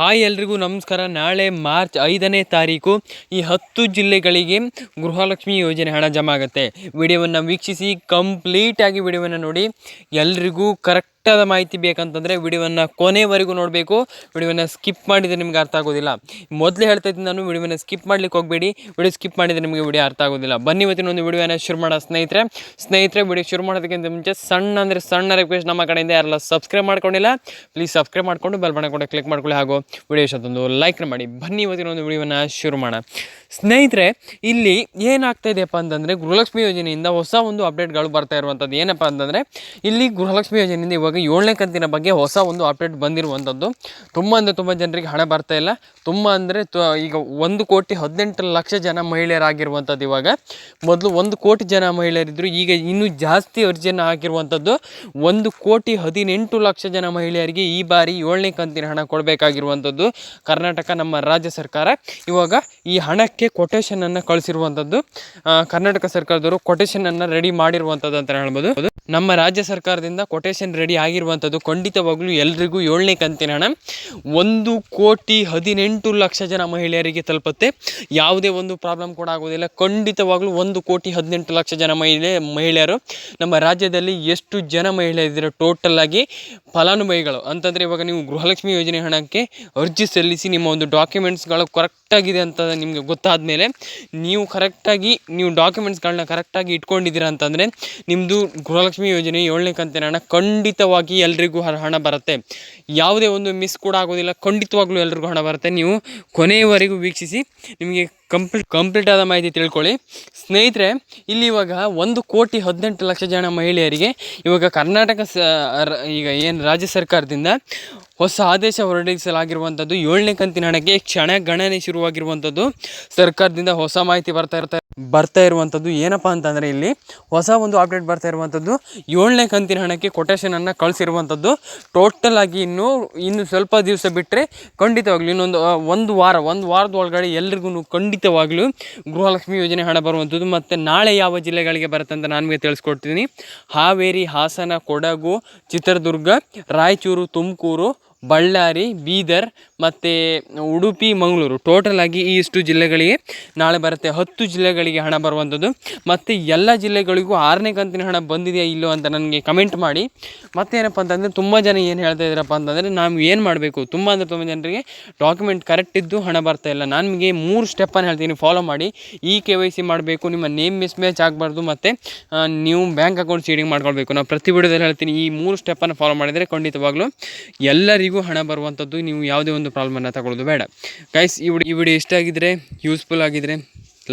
Hi ಎಲ್ರಿಗೂ ನಮಸ್ಕಾರ. ನಾಳೆ ಮಾರ್ಚ್ ಐದನೇ ತಾರೀಕು ಈ ಹತ್ತು ಜಿಲ್ಲೆಗಳಿಗೆ ಗೃಹಲಕ್ಷ್ಮಿ ಯೋಜನೆ ಹಣ ಜಮಾ ಆಗುತ್ತೆ. ವಿಡಿಯೋವನ್ನು ವೀಕ್ಷಿಸಿ ಕಂಪ್ಲೀಟಾಗಿ ವಿಡಿಯೋವನ್ನು ನೋಡಿ. ಎಲ್ರಿಗೂ ಕರೆಕ್ಟಾದ ಮಾಹಿತಿ ಬೇಕಂತಂದರೆ ವಿಡಿಯೋವನ್ನು ಕೊನೆವರೆಗೂ ನೋಡಬೇಕು. ವಿಡಿಯೋವನ್ನು ಸ್ಕಿಪ್ ಮಾಡಿದರೆ ನಿಮ್ಗೆ ಅರ್ಥ ಆಗೋದಿಲ್ಲ. ಮೊದಲೇ ಹೇಳ್ತಾ ಇದ್ದೀನಿ ನಾನು, ವಿಡಿಯೋವನ್ನು ಸ್ಕಿಪ್ ಮಾಡ್ಲಿಕ್ಕೆ ಹೋಗಬೇಡಿ. ವಿಡಿಯೋ ಸ್ಕಿಪ್ ಮಾಡಿದರೆ ನಿಮಗೆ ವಿಡಿಯೋ ಅರ್ಥ ಆಗೋದಿಲ್ಲ. ಬನ್ನಿ ಇವತ್ತಿನ ಒಂದು ವಿಡಿಯೋನ ಶುರು ಮಾಡೋ ಸ್ನೇಹಿತರೆ ಸ್ನೇಹಿತರೆ, ವಿಡಿಯೋ ಶುರು ಮಾಡೋದಕ್ಕಿಂತ ಮುಂಚೆ ಸಣ್ಣ ಅಂದರೆ ಸಣ್ಣ ರಿಕ್ವೆಸ್ಟ್ ನಮ್ಮ ಕಡೆಯಿಂದ ಯಾರೆಲ್ಲ ಸಬ್ಸ್ಕ್ರೈಬ್ ಮಾಡ್ಕೊಂಡಿಲ್ಲ ಪ್ಲೀಸ್ ಸಬ್ಸ್ಕ್ರೈಬ್ ಮಾಡಿಕೊಂಡು ಬೆಲ್ ಬಣ್ಣ ಕೂಡ ಕ್ಲಿಕ್ ಮಾಡ್ಕೊಳ್ಳಿ ಹಾಗೂ ವಿಡಿಯೋ ಇಷ್ಟೊಂದು ಲೈಕ್ ಮಾಡಿ. ಬನ್ನಿ ಇವತ್ತಿನ ಒಂದು ವಿಡಿಯೋವನ್ನು ಶುರು ಮಾಡೋಣ. ಸ್ನೇಹಿತರೆ, ಇಲ್ಲಿ ಏನಾಗ್ತಾ ಇದೆಯಪ್ಪ ಅಂತಂದರೆ ಗೃಹಲಕ್ಷ್ಮಿ ಯೋಜನೆಯಿಂದ ಹೊಸ ಒಂದು ಅಪ್ಡೇಟ್ಗಳು ಬರ್ತಾ ಇರುವಂಥದ್ದು ಏನಪ್ಪ ಅಂತಂದರೆ, ಇಲ್ಲಿ ಗೃಹಲಕ್ಷ್ಮಿ ಯೋಜನೆಯಿಂದ ಇವಾಗ ಏಳನೇ ಕಂತಿನ ಬಗ್ಗೆ ಹೊಸ ಒಂದು ಅಪ್ಡೇಟ್ ಬಂದಿರುವಂಥದ್ದು ತುಂಬ ಅಂದರೆ ತುಂಬ ಜನರಿಗೆ ಹಣ ಬರ್ತಾ ಇಲ್ಲ. ತುಂಬ ಅಂದರೆ ಈಗ ಒಂದು ಕೋಟಿ ಹದಿನೆಂಟು ಲಕ್ಷ ಜನ ಮಹಿಳೆಯರಾಗಿರುವಂಥದ್ದು ಇವಾಗ. ಮೊದಲು ಒಂದು ಕೋಟಿ ಜನ ಮಹಿಳೆಯರಿದ್ದರು ಈಗ ಇನ್ನೂ ಜಾಸ್ತಿ ಅರ್ಜಿಯನ್ನು ಹಾಕಿರುವಂಥದ್ದು ಒಂದು ಕೋಟಿ ಹದಿನೆಂಟು ಲಕ್ಷ ಜನ ಮಹಿಳೆಯರಿಗೆ ಈ ಬಾರಿ ಏಳನೇ ಕಂತಿನ ಹಣ ಕೊಡಬೇಕಾಗಿರುವಂಥದ್ದು ಕರ್ನಾಟಕ ನಮ್ಮ ರಾಜ್ಯ ಸರ್ಕಾರ. ಇವಾಗ ಈ ಹಣಕ್ಕೆ ಕೊಟೇಶನನ್ನು ಕಳಿಸಿರುವಂಥದ್ದು ಕರ್ನಾಟಕ ಸರ್ಕಾರದವರು ಕೊಟೇಶನನ್ನು ರೆಡಿ ಮಾಡಿರುವಂಥದ್ದು ಅಂತ ಹೇಳ್ಬೋದು. ನಮ್ಮ ರಾಜ್ಯ ಸರ್ಕಾರದಿಂದ ಕೊಟೇಶನ್ ರೆಡಿ ಆಗಿರುವಂಥದ್ದು ಖಂಡಿತವಾಗ್ಲೂ ಎಲ್ರಿಗೂ ಏಳನೇ ಕಂತಿನ ಹಣ. ಒಂದು ಕೋಟಿ ಹದಿನೆಂಟು ಲಕ್ಷ ಜನ ಮಹಿಳೆಯರಿಗೆ ತಲುಪುತ್ತೆ. ಯಾವುದೇ ಒಂದು ಪ್ರಾಬ್ಲಮ್ ಕೂಡ ಆಗೋದಿಲ್ಲ. ಖಂಡಿತವಾಗ್ಲೂ ಒಂದು ಕೋಟಿ ಹದಿನೆಂಟು ಲಕ್ಷ ಜನ ಮಹಿಳೆ, ಮಹಿಳೆಯರು ನಮ್ಮ ರಾಜ್ಯದಲ್ಲಿ ಎಷ್ಟು ಜನ ಮಹಿಳೆಯರಿದ್ದಾರೆ? ಟೋಟಲ್ ಆಗಿ ಫಲಾನುಭವಿಗಳು. ಅಂತಂದರೆ ಇವಾಗ ನೀವು ಗೃಹಲಕ್ಷ್ಮಿ ಯೋಜನೆ ಹಣಕ್ಕೆ ಅರ್ಜಿ ಸಲ್ಲಿಸಿ ನಿಮ್ಮ ಒಂದು ಡಾಕ್ಯುಮೆಂಟ್ಸ್ಗಳು ಕರೆಕ್ಟಾಗಿದೆ ಅಂತ ನಿಮಗೆ ಗೊತ್ತಾದ ಮೇಲೆ ನೀವು ಕರೆಕ್ಟಾಗಿ ನೀವು ಡಾಕ್ಯುಮೆಂಟ್ಸ್ಗಳನ್ನ ಕರೆಕ್ಟಾಗಿ ಇಟ್ಕೊಂಡಿದ್ದೀರಾ ಅಂತಂದರೆ ನಿಮ್ಮದು ಗೃಹಲಕ್ಷ್ಮಿ ಯೋಜನೆ ಏಳನೇ ಕಂತಿನ ಹಣ ಖಂಡಿತವಾಗಿ ಎಲ್ರಿಗೂ ಹಣ ಬರುತ್ತೆ. ಯಾವುದೇ ಒಂದು ಮಿಸ್ ಕೂಡ ಆಗೋದಿಲ್ಲ. ಖಂಡಿತವಾಗ್ಲೂ ಎಲ್ರಿಗೂ ಹಣ ಬರುತ್ತೆ. ನೀವು ಕೊನೆಯವರೆಗೂ ವೀಕ್ಷಿಸಿ. ನಿಮಗೆ ಕಂಪ್ಲೀಟ್ ಕಂಪ್ಲೀಟ್ ಆದ ಮಾಹಿತಿ ತಿಳ್ಕೊಳ್ಳಿ. ಸ್ನೇಹಿತರೆ, ಇಲ್ಲಿ ಇವಾಗ ಒಂದು ಕೋಟಿ ಹದಿನೆಂಟು ಲಕ್ಷ ಜನ ಮಹಿಳೆಯರಿಗೆ ಇವಾಗ ಕರ್ನಾಟಕ ಸ ಈಗ ಏನು ರಾಜ್ಯ ಸರ್ಕಾರದಿಂದ ಹೊಸ ಆದೇಶ ಹೊರಡಿಸಲಾಗಿರುವಂಥದ್ದು ಏಳನೇ ಕಂತಿನ ಹಣಕ್ಕೆ ಕ್ಷಣ ಗಣನೆ ಶುರುವಾಗಿರುವಂಥದ್ದು ಸರ್ಕಾರದಿಂದ ಹೊಸ ಮಾಹಿತಿ ಬರ್ತಾ ಇರ್ತಾ ಬರ್ತಾ ಇರುವಂಥದ್ದು ಏನಪ್ಪ ಅಂತಂದರೆ ಇಲ್ಲಿ ಹೊಸ ಒಂದು ಅಪ್ಡೇಟ್ ಬರ್ತಾ ಇರುವಂಥದ್ದು. ಏಳನೇ ಕಂತಿನ ಹಣಕ್ಕೆ ಕೊಟೇಶನನ್ನು ಕಳಿಸಿರುವಂಥದ್ದು. ಟೋಟಲ್ ಆಗಿ ಇನ್ನೂ, ಇನ್ನು ಸ್ವಲ್ಪ ದಿವಸ ಬಿಟ್ಟರೆ ಖಂಡಿತವಾಗ್ಲೂ ಇನ್ನೊಂದು ಒಂದು ವಾರ, ಒಂದು ವಾರದ ಒಳಗಡೆ ಎಲ್ರಿಗೂ ಖಂಡಿತವಾಗ್ಲೂ ಗೃಹಲಕ್ಷ್ಮಿ ಯೋಜನೆ ಹಣ ಬರುವಂಥದ್ದು ಮತ್ತು ನಾಳೆ ಯಾವ ಜಿಲ್ಲೆಗಳಿಗೆ ಬರುತ್ತೆ ಅಂತ ನಾನು ತಿಳಿಸ್ಕೊಡ್ತೀನಿ. ಹಾವೇರಿ, ಹಾಸನ, ಕೊಡಗು, ಚಿತ್ರದುರ್ಗ, ರಾಯಚೂರು, ತುಮಕೂರು, ಬಳ್ಳಾರಿ, ಬೀದರ್ ಮತ್ತು ಉಡುಪಿ, ಮಂಗಳೂರು. ಟೋಟಲ್ ಆಗಿ ಇಷ್ಟು ಜಿಲ್ಲೆಗಳಿಗೆ ನಾಳೆ ಬರುತ್ತೆ. ಹತ್ತು ಜಿಲ್ಲೆಗಳಿಗೆ ಹಣ ಬರುವಂಥದ್ದು. ಮತ್ತು ಎಲ್ಲ ಜಿಲ್ಲೆಗಳಿಗೂ ಆರನೇ ಕಂತಿನ ಹಣ ಬಂದಿದೆಯಾ ಇಲ್ಲೋ ಅಂತ ನನಗೆ ಕಮೆಂಟ್ ಮಾಡಿ. ಮತ್ತೇನಪ್ಪ ಅಂತಂದರೆ ತುಂಬ ಜನ ಏನು ಹೇಳ್ತಾ ಇದ್ದಾರಪ್ಪ ಅಂತಂದರೆ ನಾವು ಏನು ಮಾಡಬೇಕು? ತುಂಬ ಅಂದರೆ ತುಂಬ ಜನರಿಗೆ ಡಾಕ್ಯುಮೆಂಟ್ ಕರೆಕ್ಟ್ ಇದ್ದು ಹಣ ಬರ್ತಾ ಇಲ್ಲ. ನಾನು ನಿಮಗೆ ಮೂರು ಸ್ಟೆಪ್ಪನ್ನು ಹೇಳ್ತೀನಿ. ಫಾಲೋ ಮಾಡಿ. ಈ ಕೆ ವೈ ಸಿ ಮಾಡಬೇಕು. ನಿಮ್ಮ ನೇಮ್ ಮಿಸ್ ಮ್ಯಾಚ್ ಆಗಬಾರ್ದು. ಮತ್ತು ನೀವು ಬ್ಯಾಂಕ್ ಅಕೌಂಟ್ ಸೀಡಿಂಗ್ ಮಾಡ್ಕೊಳ್ಬೇಕು. ನಾವು ಪ್ರತಿ ವಿಡಿಯೋದಲ್ಲಿ ಹೇಳ್ತೀನಿ. ಈ ಮೂರು ಸ್ಟೆಪ್ಪನ್ನು ಫಾಲೋ ಮಾಡಿದರೆ ಖಂಡಿತವಾಗ್ಲೂ ಎಲ್ಲರಿಗೂ ಹಣ ಬರುವಂಥದ್ದು. ನೀವು ಯಾವುದೇ ಒಂದು ಪ್ರಾಬ್ಲಮನ್ನು ತಗೊಳ್ಳೋದು ಬೇಡ. ಗೈಸ್ ಈ ವಿಡಿಯೋ ಇಷ್ಟ ಆಗಿದ್ರೆ ಯೂಸ್ಫುಲ್ ಆಗಿದ್ರೆ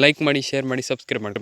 ಲೈಕ್ ಮಾಡಿ ಶೇರ್ ಮಾಡಿ ಸಬ್ಸ್ಕ್ರೈಬ್ ಮಾಡಿ